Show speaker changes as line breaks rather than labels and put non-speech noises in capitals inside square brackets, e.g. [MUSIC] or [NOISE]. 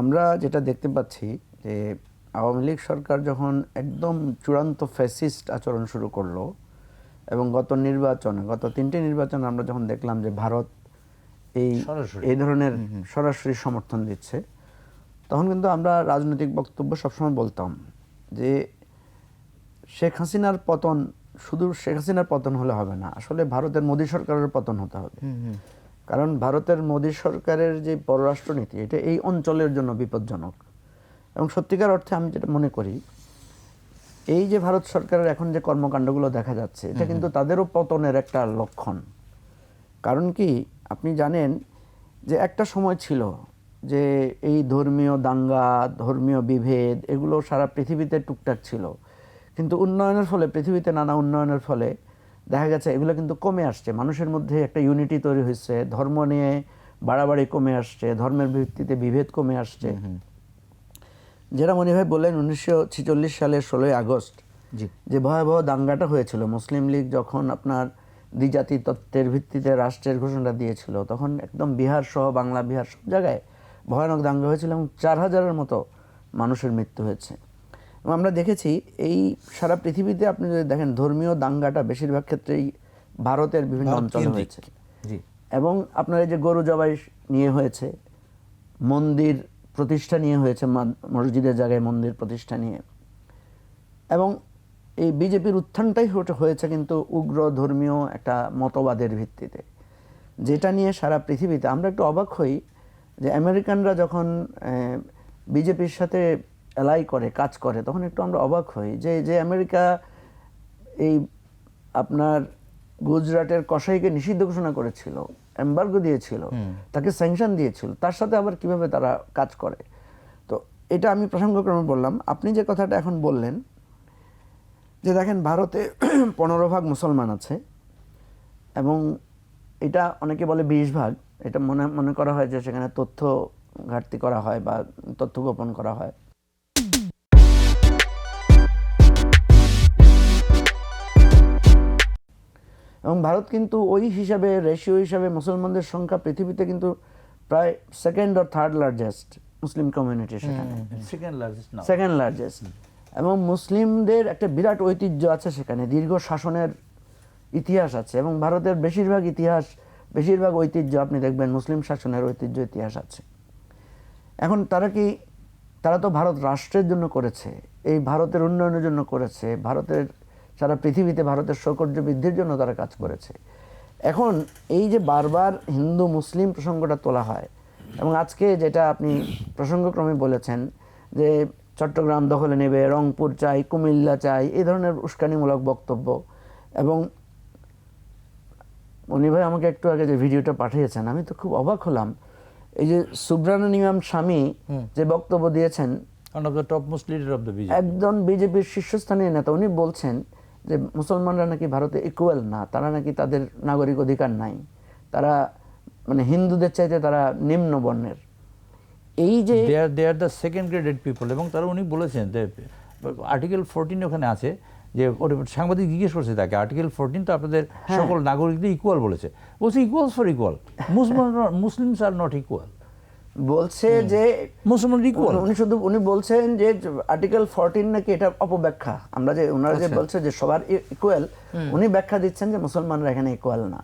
আমরা যেটা দেখতে পাচ্ছি যে আওয়ামী লীগ সরকার যখন একদম চূড়ান্ত ফ্যাসিস্ট আচরণ শুরু করল এবং গত নির্বাচনে গত তিনটি নির্বাচনে আমরা যখন দেখলাম যে ভারত এই। এই ধরনের সরাসরি সমর্থন দিচ্ছে তখন কিন্তু আমরা রাজনৈতিক বক্তব্য সবসময় বলতাম যে শেখ হাসিনার পতন শুধু শেখ হাসিনার পতন হলে হবে না আসলে ভারতের মোদী সরকারের পতন হতে হবে। কারণ ভারতের মোদী সরকারের যে পররাষ্ট্রনীতি এটা এই অঞ্চলের জন্য বিপজ্জনক। এবং সত্যিকার অর্থে আমি যেটা মনে করি এই যে ভারত সরকারের এখন যে কর্মকাণ্ডগুলো দেখা যাচ্ছে এটা কিন্তু তাদেরও পতনের একটা লক্ষণ। কারণ কি আপনি জানেন যে একটা সময় ছিল যে এই ধর্মীয় দাঙ্গা ধর্মীয় বিভেদ এগুলো সারা পৃথিবীতে টুকটাক ছিল। কিন্তু উন্নয়নের ফলে পৃথিবীতে নানা উন্নয়নের ফলে দেখা গেছে এগুলো কিন্তু কমে আসছে। মানুষের মধ্যে একটা ইউনিটি তৈরি হয়েছে। ধর্ম নিয়ে বাড়াবাড়ি কমে আসছে। ধর্মের ভিত্তিতে বিভেদ কমে আসছে। যেটা মনে ভাই বললেন উনিশশো ছিচল্লিশ সালের ষোলোই আগস্ট
জি।
যে ভয়াবহ দাঙ্গাটা হয়েছিল। মুসলিম লীগ যখন আপনার দ্বিজাতি তত্ত্বের ভিত্তিতে রাষ্ট্রের ঘোষণা দিয়েছিল তখন একদম বিহার সহ বাংলা বিহার সব জায়গায় ভয়ানক দাঙ্গা হয়েছিল এবং চার হাজারের মতো মানুষের মৃত্যু হয়েছে। আমরা দেখেছি এই সারা পৃথিবীতে আপনি যদি দেখেন ধর্মীয় দাঙ্গাটা বেশিরভাগ ক্ষেত্রেই ভারতের বিভিন্ন অঞ্চলে হয়েছে। এবং আপনার এই যে গরু জবাই নিয়ে হয়েছে মন্দির প্রতিষ্ঠা নিয়ে হয়েছে মসজিদের জায়গায় মন্দির প্রতিষ্ঠা নিয়ে। এবং এই বিজেপির উত্থানটাই হয়েছে কিন্তু উগ্র ধর্মীয় একটা মতবাদের ভিত্তিতে। যেটা নিয়ে সারা পৃথিবীতে আমরা একটু অবাক হই যে আমেরিকানরা যখন বিজেপির সাথে এলাই করে কাজ করে তখন একটু আমরা অবাক হই যে যে আমেরিকা এই আপনার গুজরাটের কসাইকে নিষিদ্ধ ঘোষণা করেছিল এম্বার্গো দিয়েছিল তাকে স্যাংশন দিয়েছিল তার সাথে আবার কীভাবে তারা কাজ করে? তো এটা আমি প্রসঙ্গক্রমে বললাম আপনি যে কথাটা এখন বললেন যে দেখেন ভারতে [CLEARS THROAT] পনেরো ভাগ মুসলমান আছে এবং এটা অনেকে বলে বিশ ভাগ এটা মনে মনে করা হয় যে সেখানে তথ্য ঘাটতি করা হয় বা তথ্য গোপন করা হয়। এবং ভারত কিন্তু ওই হিসাবে রেশিও হিসাবে মুসলমানদের সংখ্যা পৃথিবীতে কিন্তু প্রায় second or third largest Muslim community সেখানে।
সেকেন্ড লার্জেস্ট
সেকেন্ড লার্জেস্ট এবং মুসলিমদের একটা বিরাট ঐতিহ্য আছে সেখানে দীর্ঘ শাসনের ইতিহাস আছে এবং ভারতের বেশিরভাগ ইতিহাস বেশিরভাগ ঐতিহ্য আপনি দেখবেন মুসলিম শাসনের ঐতিহ্য ইতিহাস আছে। এখন তারা কি তারা তো ভারত রাষ্ট্রের জন্য করেছে এই ভারতের উন্নয়নের জন্য করেছে ভারতের সারা পৃথিবীতে ভারতের সৌকর্য বৃদ্ধির জন্য তারা কাজ করেছে। এখন এই যে বারবার হিন্দু মুসলিম প্রসঙ্গটা তোলা হয় এবং আজকে যেটা আপনি প্রসঙ্গক্রমে বলেছেন যে চট্টগ্রাম দখলে নেবে রংপুর চাই কুমিল্লা চাই এই ধরনের উস্কানিমূলক বক্তব্য এবং উনি ভাই আমাকে একটু আগে যে ভিডিওটা পাঠিয়েছেন আমি তো খুব অবাক হলাম। এই যে সুব্রানিয়াম স্বামী যে বক্তব্য দিয়েছেন
of the top most leader of the BJP
একজন বিজেপির শীর্ষস্থানীয় নেতা উনি বলছেন যে মুসলমানরা নাকি ভারতে ইকুয়াল না তারা নাকি তাদের নাগরিক অধিকার নাই। তারা মানে হিন্দুদের চাইতে তারা নিম্ন বর্ণের। এই যে
they are they are the second graded people এবং তারা উনি বলেছেন আর্টিকেল ফোরটিন ওখানে আছে যে সাংবাদিক জিজ্ঞেস করছে তাকে আর্টিকেল ফোরটিন তো আপনাদের
হ্যাঁ।
সকল নাগরিকদের ইকুয়াল বলেছে। বলছে ইকুয়ালস ফর ইকুয়াল মুসলমান মুসলিমস আর নট ইকুয়াল
বলছে যে
মুসলমান ইকুয়াল
উনি শুধু উনি বলছেন যে আর্টিকেল ফোরটিন নাকি এটা অপব্যাখ্যা। আমরা যে ওনারা যে বলছে যে সবার ইকুয়াল উনি ব্যাখ্যা দিচ্ছেন যে মুসলমানরা এখানে ইকুয়াল না।